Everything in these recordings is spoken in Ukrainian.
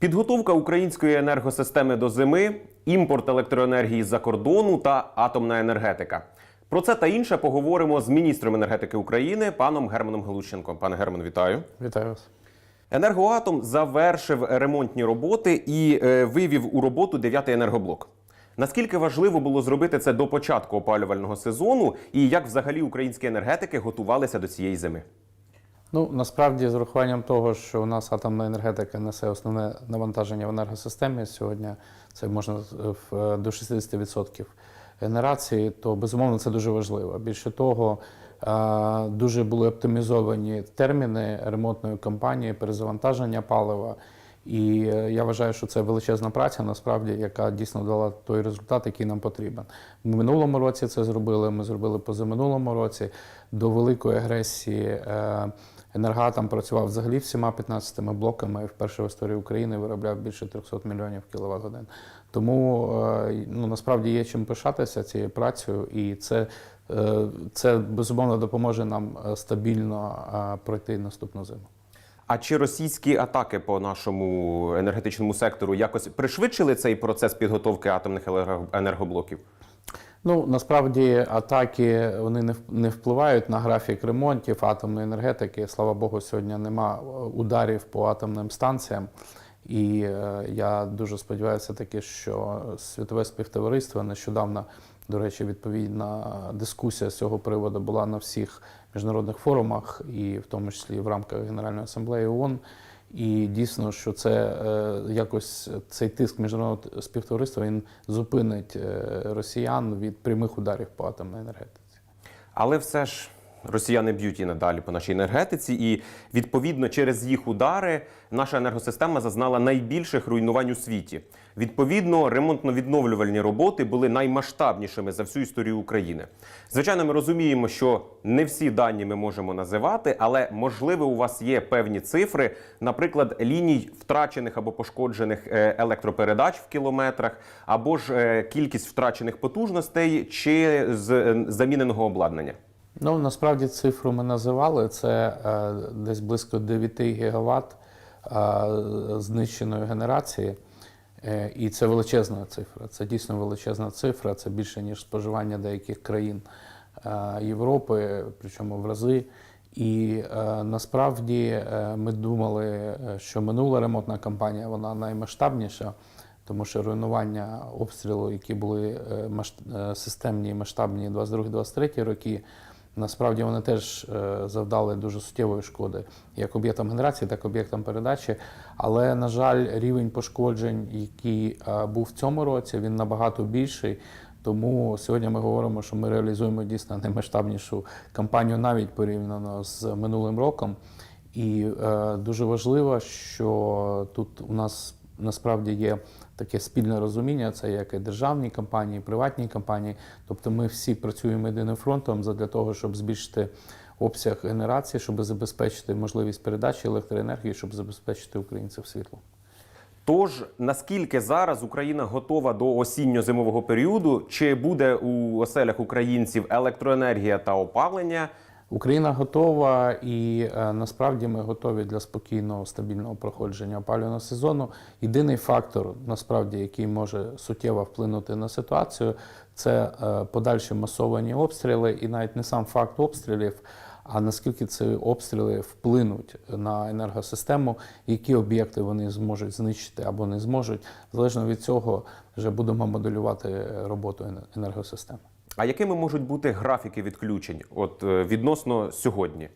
Підготовка української енергосистеми до зими, імпорт електроенергії з-за кордону та атомна енергетика. Про це та інше поговоримо з міністром енергетики України паном Германом Галущенком. Пане Герман, вітаю. Вітаю вас. Енергоатом завершив ремонтні роботи і е, вивів у роботу дев'ятий енергоблок. Наскільки важливо було зробити це до початку опалювального сезону, і як взагалі українські енергетики готувалися до цієї зими? Ну насправді, з урахуванням того, що у нас атомна енергетика несе основне навантаження в енергосистемі сьогодні, це можна в- до 60% генерації, то безумовно це дуже важливо. Більше того, дуже були оптимізовані терміни ремонтної кампанії, перезавантаження палива. І е, я вважаю, що це величезна праця, насправді, яка дійсно дала той результат, який нам потрібен. Ми минулому році це зробили. Ми зробили позаминулому році. До великої агресії е, енергатом працював взагалі всіма 15 блоками. і Вперше в історії України виробляв більше 300 мільйонів кіловат годин. Тому е, ну насправді є чим пишатися цією працею, і це, е, це безумовно допоможе нам е, стабільно пройти наступну зиму. А чи російські атаки по нашому енергетичному сектору якось пришвидшили цей процес підготовки атомних енерго- енергоблоків? Ну насправді атаки вони не впливають на графік ремонтів атомної енергетики. Слава Богу, сьогодні нема е, ударів по атомним станціям. І е, я дуже сподіваюся, таки, що світове співтовариство нещодавно, до речі, відповідна дискусія з цього приводу була на всіх міжнародних форумах, і в тому числі в рамках Генеральної асамблеї ООН. І дійсно, що це е, якось цей тиск міжнародного співтовариства він зупинить е, росіян від прямих ударів по атомній енергетиці. Але все ж росіяни б'ють і надалі по нашій енергетиці, і відповідно через їх удари наша енергосистема зазнала найбільших руйнувань у світі. Відповідно, ремонтно-відновлювальні роботи були наймасштабнішими за всю історію України. Звичайно, ми розуміємо, що не всі дані ми можемо називати, але можливо у вас є певні цифри, наприклад, ліній втрачених або пошкоджених е, електропередач в кілометрах, або ж е, кількість втрачених потужностей чи з е, заміненого обладнання. Ну насправді цифру ми називали це е, десь близько 9 гігаватт е, знищеної генерації. Е, І це величезна цифра. Це дійсно величезна цифра. Це більше ніж споживання деяких країн е, Європи, причому в рази. І е, насправді е, ми думали, е, що минула ремонтна кампанія вона наймасштабніша, тому що руйнування обстрілу, які були е, е, системні і масштабні 22-23 роки, насправді вони теж е, завдали дуже суттєвої шкоди як об'єктам генерації, так і об'єктам передачі. Але, на жаль, рівень пошкоджень, який е, був в цьому році, він набагато більший. Тому сьогодні ми говоримо, що ми реалізуємо дійсно наймасштабнішу кампанію навіть порівняно з минулим роком. І е, дуже важливо, що тут у нас насправді є таке спільне розуміння, це як і державні компанії, і приватні компанії. Тобто ми всі працюємо єдиним фронтом для того, щоб збільшити обсяг генерації, щоб забезпечити можливість передачі електроенергії, щоб забезпечити українців світлом. Тож наскільки зараз Україна готова до осінньо-зимового періоду? Чи буде у оселях українців електроенергія та опалення? Україна готова, і е, насправді ми готові для спокійного стабільного проходження опалювального сезону. Єдиний фактор, насправді, який може суттєво вплинути на ситуацію, це е, подальші масовані обстріли, і навіть не сам факт обстрілів, а наскільки ці обстріли вплинуть на енергосистему, які об'єкти вони зможуть знищити або не зможуть. Залежно від цього, вже будемо моделювати роботу енергосистеми. А якими можуть бути графіки відключень? От е, відносно сьогодні?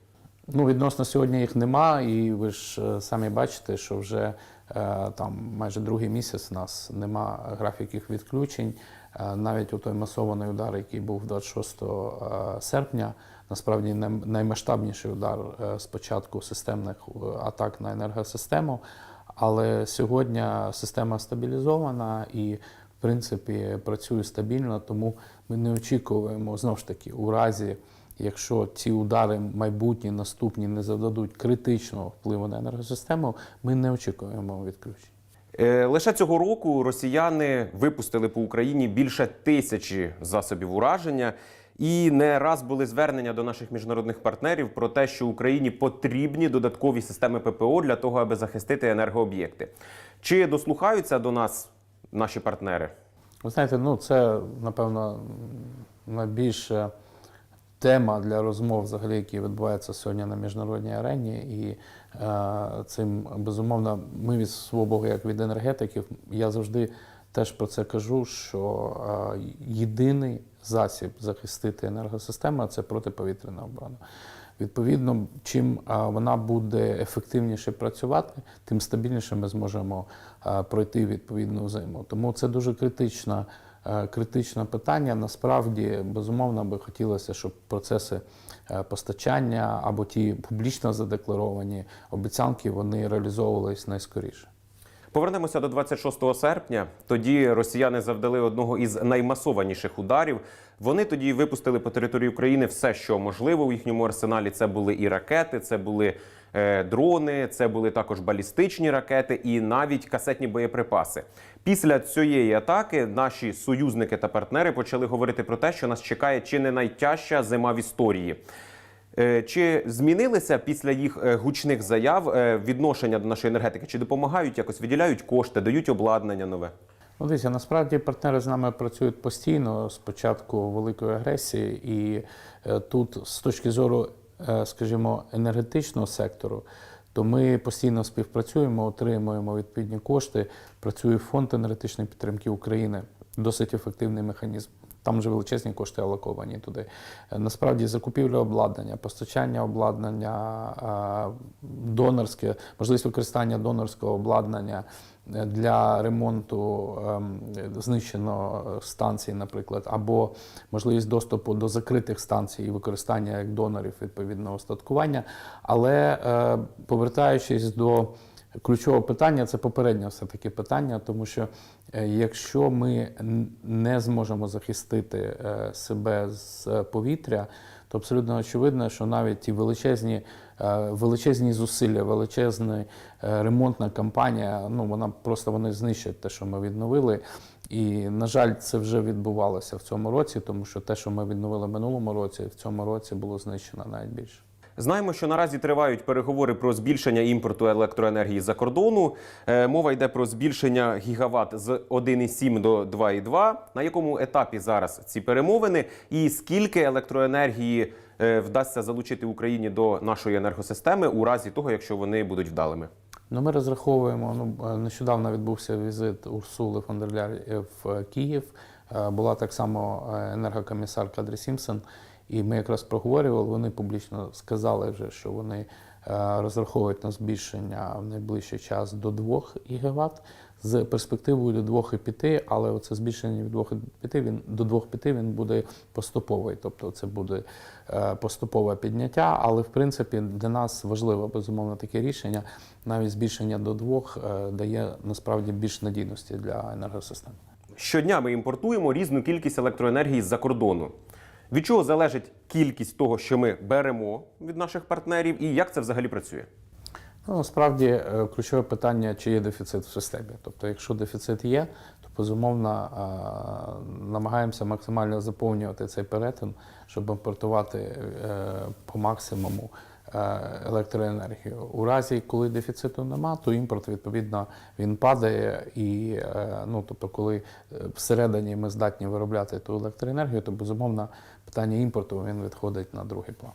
Ну, відносно сьогодні їх нема, і ви ж е, самі бачите, що вже е, там майже другий місяць у нас нема графіків відключень. Навіть у той масований удар, який був 26 е, серпня, насправді наймасштабніший удар з системних атак на енергосистему. Але сьогодні система стабілізована і, принципі, працює стабільно, тому ми не очікуємо знову ж таки у разі. Якщо ці удари майбутні, наступні не завдадуть критичного впливу на енергосистему, ми не очікуємо відключень. Е, Лише цього року росіяни випустили по Україні більше тисячі засобів ураження. І не раз були звернення до наших міжнародних партнерів про те, що Україні потрібні додаткові системи ППО для того, аби захистити енергооб'єкти. Чи дослухаються до нас наші партнери? Ви знаєте, ну це напевно найбільша тема для розмов, взагалі, які відбуваються сьогодні на міжнародній арені. І е, цим безумовно, ми від свого боку, як від енергетиків, я завжди теж про це кажу, що е, єдиний засіб захистити енергосистему це протиповітряна оборона. Відповідно, чим вона буде ефективніше працювати, тим стабільніше ми зможемо пройти відповідну зиму. Тому це дуже критична, е, критичне питання. Насправді, безумовно, би хотілося, щоб процеси е, постачання або ті публічно задекларовані обіцянки вони реалізовувались найскоріше. Повернемося до 26 серпня. Тоді росіяни завдали одного із наймасованіших ударів. Вони тоді випустили по території України все, що можливо у їхньому арсеналі. Це були і ракети, це були е, дрони, це були також балістичні ракети і навіть касетні боєприпаси. Після цієї атаки наші союзники та партнери почали говорити про те, що нас чекає чи не найтяжча зима в історії. Е, Чи змінилися після їх е, гучних заяв е, відношення до нашої енергетики? Чи допомагають якось виділяють кошти, дають обладнання нове? Ну, дивіться, насправді партнери з нами працюють постійно з початку великої агресії, і тут, з точки зору, скажімо, енергетичного сектору, то ми постійно співпрацюємо, отримуємо відповідні кошти. Працює фонд енергетичної підтримки України, досить ефективний механізм. Там вже величезні кошти алоковані туди. Е, Насправді закупівля обладнання, постачання обладнання, е, донорське, можливість використання донорського обладнання е, для ремонту ем, знищеного станцій, наприклад, або можливість доступу до закритих станцій і використання як донорів відповідного остаткування. Але повертаючись до ключового питання, це попереднє все-таки питання, тому що е, якщо ми не зможемо захистити е, себе з е, повітря, то абсолютно очевидно, що навіть ті величезні, величезні зусилля, величезна ремонтна кампанія, ну вона просто вони знищать те, що ми відновили. І, на жаль, це вже відбувалося в цьому році, тому що те, що ми відновили в минулому році, в цьому році було знищено навіть більше. Знаємо, що наразі тривають переговори про збільшення імпорту електроенергії за кордону. Е, Мова йде про збільшення гігават з 1,7 до 2,2. На якому етапі зараз ці перемовини, і скільки електроенергії е, вдасться залучити Україні до нашої енергосистеми у разі того, якщо вони будуть вдалими? Ну, ми розраховуємо. Ну е, нещодавно відбувся візит Урсули фон в Київ. Була так само е, енергокомісар Кадрі Сімпсон, і ми якраз проговорювали. Вони публічно сказали вже, що вони е, розраховують на збільшення в найближчий час до 2 ГВт з перспективою до 2,5, але оце збільшення від 2,5 він до 2,5 він буде поступовий, тобто це буде е, поступове підняття. Але в принципі для нас важливо безумовно таке рішення. Навіть збільшення до 2 е, дає насправді більш надійності для енергосистеми. Щодня ми імпортуємо різну кількість електроенергії з-за кордону. Від чого залежить кількість того, що ми беремо від наших партнерів, і як це взагалі працює? Ну, насправді е, ключове питання, чи є дефіцит в системі. Тобто, якщо дефіцит є, то безумовно е, намагаємося максимально заповнювати цей перетин, щоб імпортувати е, по максимуму електроенергію. У разі, коли дефіциту нема, то імпорт відповідно він падає. І е, ну, тобто, коли е, всередині ми здатні виробляти ту електроенергію, то безумовно питання імпорту він відходить на другий план.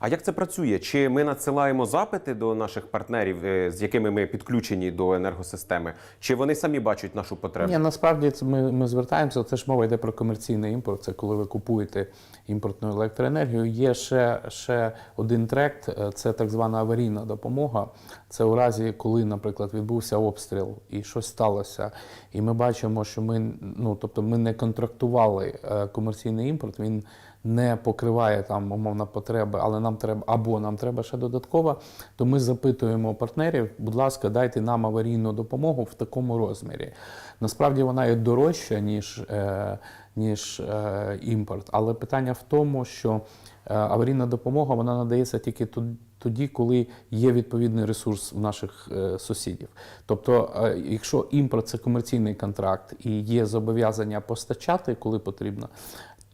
А як це працює? Чи ми надсилаємо запити до наших партнерів, е, з якими ми підключені до енергосистеми, чи вони самі бачать нашу потребу? Ні, насправді це ми, ми звертаємося. Це ж мова йде про комерційний імпорт. Це коли ви купуєте імпортну електроенергію. Є ще, ще один трект, е, це так звана аварійна допомога. Це у разі, коли, наприклад, відбувся обстріл і щось сталося, і ми бачимо, що ми ну тобто ми не контрактували е, комерційний імпорт. Він не покриває там умовно потреби, але нам треба або нам треба ще додатково, то ми запитуємо партнерів, будь ласка, дайте нам аварійну допомогу в такому розмірі. Насправді вона є дорожча, ніж, е, ніж е, імпорт. Але питання в тому, що е, аварійна допомога вона надається тільки тод- тоді, коли є відповідний ресурс в наших е, сусідів. Тобто, е, якщо імпорт це комерційний контракт і є зобов'язання постачати, коли потрібно,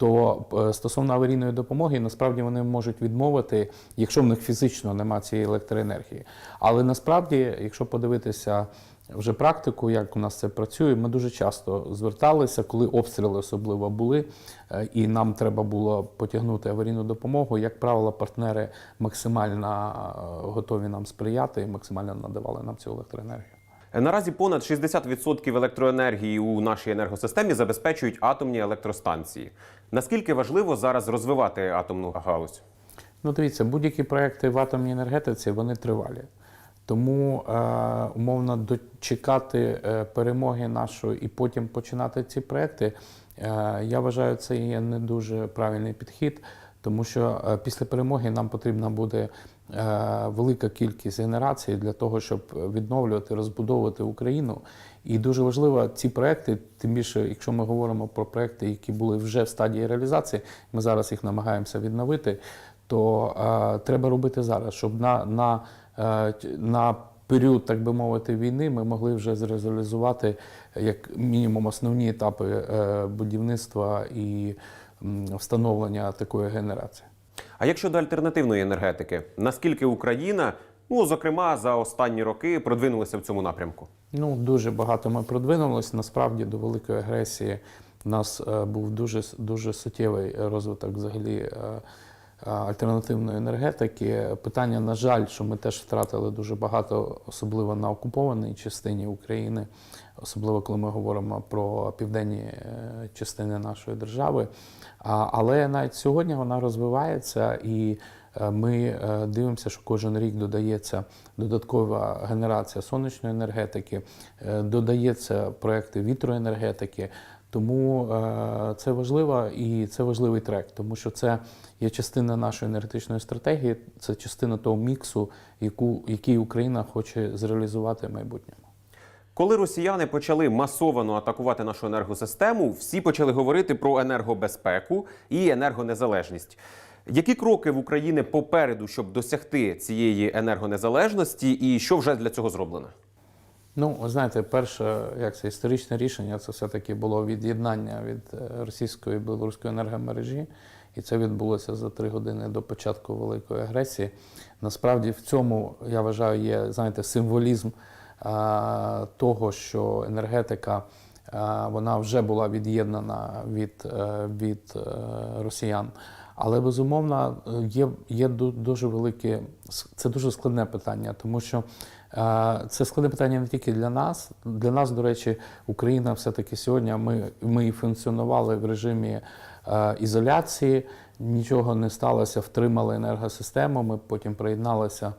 то е, стосовно аварійної допомоги, насправді вони можуть відмовити, якщо в них фізично немає цієї електроенергії. Але насправді, якщо подивитися вже практику, як у нас це працює. Ми дуже часто зверталися, коли обстріли особливо були, е, і нам треба було потягнути аварійну допомогу. Як правило, партнери максимально е, готові нам сприяти і максимально надавали нам цю електроенергію. Наразі понад 60% електроенергії у нашій енергосистемі забезпечують атомні електростанції. Наскільки важливо зараз розвивати атомну галузь? Ну, дивіться, будь-які проекти в атомній енергетиці вони тривалі. Тому е, умовно дочекати е, перемоги нашої і потім починати ці проекти, е, я вважаю, це є не дуже правильний підхід, тому що е, після перемоги нам потрібна буде велика кількість генерацій для того, щоб відновлювати, розбудовувати Україну. І дуже важливо ці проекти, тим більше, якщо ми говоримо про проекти, які були вже в стадії реалізації, ми зараз їх намагаємося відновити то е, треба робити зараз, щоб на, на, е, на період, так би мовити, війни ми могли вже зреалізувати як мінімум основні етапи е, будівництва і встановлення такої генерації. А як щодо альтернативної енергетики, наскільки Україна, ну зокрема за останні роки, продвинулася в цьому напрямку? Ну, дуже багато ми продвинулись. Насправді до великої агресії у нас е, був дуже, дуже суттєвий розвиток взагалі е, альтернативної енергетики. Питання, на жаль, що ми теж втратили дуже багато, особливо на окупованій частині України, особливо коли ми говоримо про південні е, частини нашої держави. Але навіть сьогодні вона розвивається і. Е, Ми е, дивимося, що кожен рік додається додаткова генерація сонячної енергетики, е, додається проекти вітроенергетики. Тому е, це важливо і це важливий трек, тому що це є частина нашої енергетичної стратегії, це частина того міксу, яку, який Україна хоче зреалізувати в майбутньому. Коли росіяни почали масовано атакувати нашу енергосистему, всі почали говорити про енергобезпеку і енергонезалежність. Які кроки в Україні попереду, щоб досягти цієї енергонезалежності, і що вже для цього зроблено? Ну, знаєте, перше, як це історичне рішення, це все-таки було від'єднання від е, російської і білоруської енергомережі, і це відбулося за три години до початку великої агресії. Насправді, в цьому я вважаю, є знаєте, символізм а, того, що енергетика а, вона вже була від'єднана від, е, від е, росіян. Але безумовно є, є дуже велике, це дуже складне питання, тому що е, це складне питання не тільки для нас. Для нас, до речі, Україна все-таки сьогодні ми, ми функціонували в режимі е, ізоляції, нічого не сталося, втримали енергосистему. Ми потім приєдналися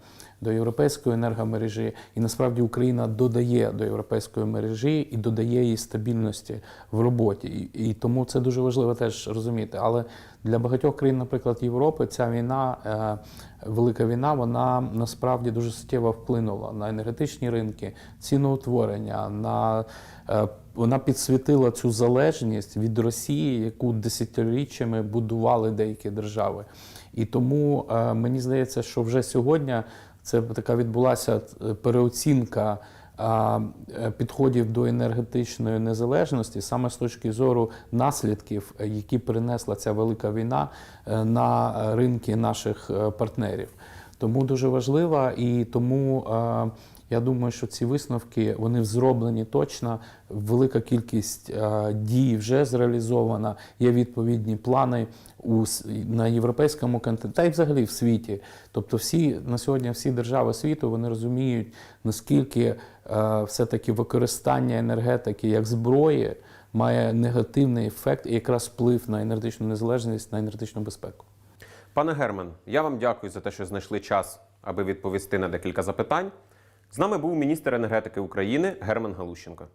до європейської енергомережі, і насправді Україна додає до європейської мережі і додає їй стабільності в роботі. І, і тому це дуже важливо теж розуміти. Але для багатьох країн, наприклад, Європи, ця війна, е, велика війна, вона насправді дуже суттєво вплинула на енергетичні ринки, ціноутворення, на е, вона підсвітила цю залежність від Росії, яку десятиріччями будували деякі держави. І тому е, мені здається, що вже сьогодні це така відбулася е, переоцінка е, підходів до енергетичної незалежності саме з точки зору наслідків, е, які принесла ця велика війна на ринки наших партнерів. Тому дуже важлива і тому. Я думаю, що ці висновки вони зроблені точно. Велика кількість е, дій вже зреалізована. Є відповідні плани у на європейському континенті, та й взагалі в світі. Тобто, всі на сьогодні всі держави світу вони розуміють, наскільки е, все-таки використання енергетики як зброї має негативний ефект і якраз вплив на енергетичну незалежність, на енергетичну безпеку. Пане Герман, я вам дякую за те, що знайшли час, аби відповісти на декілька запитань. З нами був міністр енергетики України Герман Галущенко.